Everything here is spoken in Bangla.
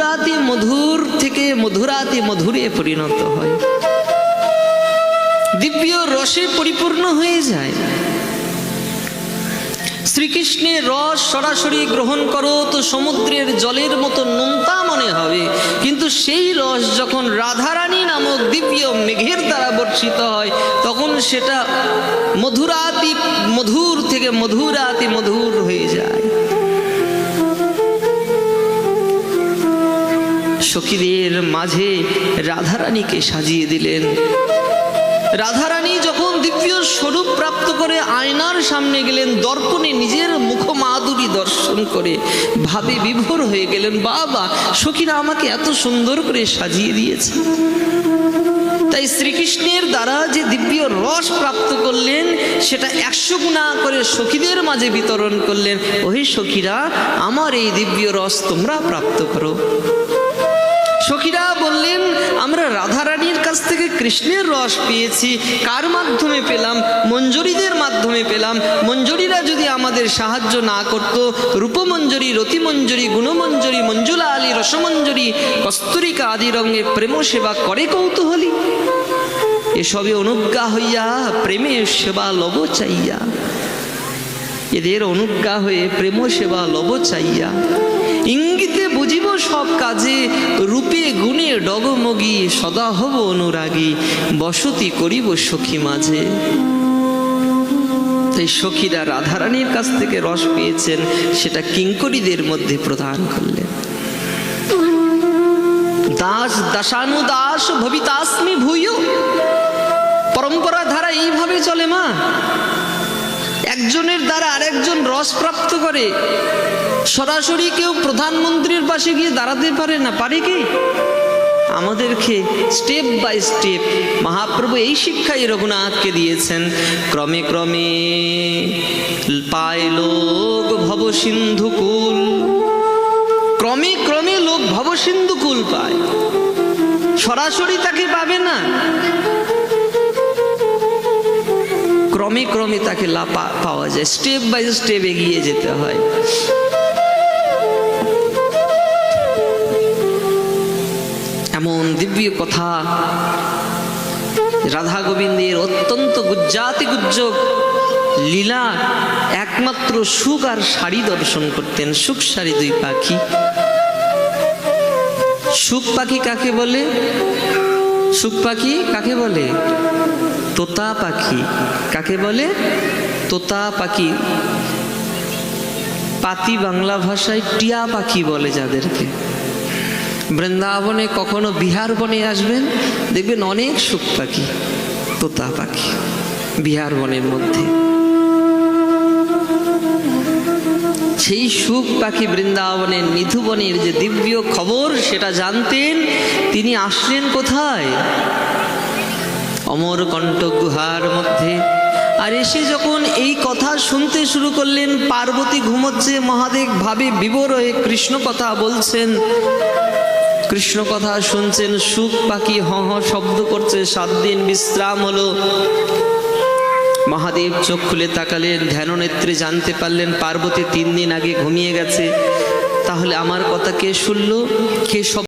মধুরাতি মধুর থেকে মধুরাতি মধুরে পরিণত হয়। দিব্য রসে পরিপূর্ণ হয়ে যায়। শ্রীকৃষ্ণের রস সরাসরি গ্রহণ করো তো সমুদ্রের জলের মতো নোনতা মনে হবে। কিন্তু সেই রস যখন রাধারানী নামক দিব্য মেঘের দ্বারা বর্ষিত হয়, তখন সেটা মধুরাতি মধুর থেকে মধুরাতি মধুর হয়ে যায়। সখীদের মাঝে রাধারানীকে সাজিয়ে দিলেন। রাধারানী যখন দিব্য স্বরূপ প্রাপ্ত করে আয়নার সামনে গেলেন, দর্পণে নিজের মুখ মাধুরী দর্শন করে ভাবে বিভোর হয়ে গেলেন, বাবা, সখীরা আমাকে এত সুন্দর করে সাজিয়ে দিয়েছে। তাই শ্রীকৃষ্ণের দ্বারা যে দিব্য রস প্রাপ্ত করলেন, সেটা একশো গুণা করে সখীদের মাঝে বিতরণ করলেন। ওহে সখীরা, আমার এই দিব্য রস তোমরা প্রাপ্ত করো। সখীরা বললেন, আমরা রাধারানীর কাছ থেকে কৃষ্ণের রস পেয়েছি। কার মাধ্যমে পেলাম? মঞ্জুরিদের মাধ্যমে পেলাম। মঞ্জুরিরা যদি আমাদের সাহায্য না করত, রূপমঞ্জুরি, রতিমঞ্জুরি, গুণমঞ্জুরি মঞ্জুলা আলী রসমঞ্জুরি, কস্তুরিকা আদি রঙে প্রেম সেবা করে কৌতূহলী। এসবে অনুজ্ঞা হইয়া প্রেমে সেবা লব চাইয়া। এদের অনুজ্ঞা হয়ে প্রেম সেবা লব চাইয়া। ইঙ্গিতে সব কাজে রূপে গুণে ডগমগি সদা হব অনুরাগী, বসতি করিব সখী মাঝে। তাই সখীরা রাধারানীর কাছ থেকে রস পেয়েছেন, সেটা কিঙ্করীদের মধ্যে প্রদান করলেন। দাস দাসানুদাস ভবিতাস্মি ভূয়, পরম্পরা ধারা এইভাবে চলে মা। একজনের দ্বারা আরেকজন রস প্রাপ্ত করে সরাসরি কেউ প্রধানমন্ত্রীর পাশে গিয়ে দাঁড়াতে পারে না, পারে কি? আমাদেরকে স্টেপ বাই স্টেপ মহাপ্রভু এই শিক্ষাই রঘুনাথকে দিয়েছেন। ক্রমে ক্রমে পায় লোক ভব সিন্ধু কুল। ক্রমে ক্রমে লোক ভব সিন্ধু কুল পায়। সরাসরি তাকে পাবে না। ক্রমে ক্রমে তাকে পাওয়া যায়। স্টেপ বাই স্টেপ এগিয়ে যেতে হয়। এমন দিব্য কথা। রাধা গোবিন্দের অত্যন্ত গুজ্জাতি গুজ্জক লীলা, একমাত্র সুখ আর শাড়ি দর্শন করতেন সুখ শাড়ি দুই পাখি। সুখ পাখি কাকে বলে? সুখ পাখি কাকে বলে? তোতা পাখি কাকে বলে? তোতা পাখি। পাতি বাংলা ভাষায় টিয়া পাখি বলে যাদেরকে। বৃন্দাবনে কখনো বিহার বনে আসবেন? দেখবেন অনেক সুখ পাখি, তোতা পাখি বিহার বনের মধ্যে। সেই সুখ পাখি বৃন্দাবনের নিধুবনের যে দিব্য খবর, সেটা জানতেন, তিনি আসলেন কোথায়? অমরকণ্ঠ গুহার মধ্যে। আর এসে যখন এই কথা শুনতে শুরু করলেন, পার্বতী ঘুমোচ্ছে, মহাদেব ভাবে বিবর হয়ে কৃষ্ণ কথা বলছেন। কৃষ্ণ কথা শুনছেন, সুখ পাখি হ হ শব্দ করছে, সাত দিন বিশ্রাম হলো। মহাদেব চোখ খুলে তাকালেন, ধ্যান নেত্রে জানতে পারলেন, পার্বতী তিন দিন আগে ঘুমিয়ে গেছে। তাহলে আমার কথা কে শুনলো? কে সব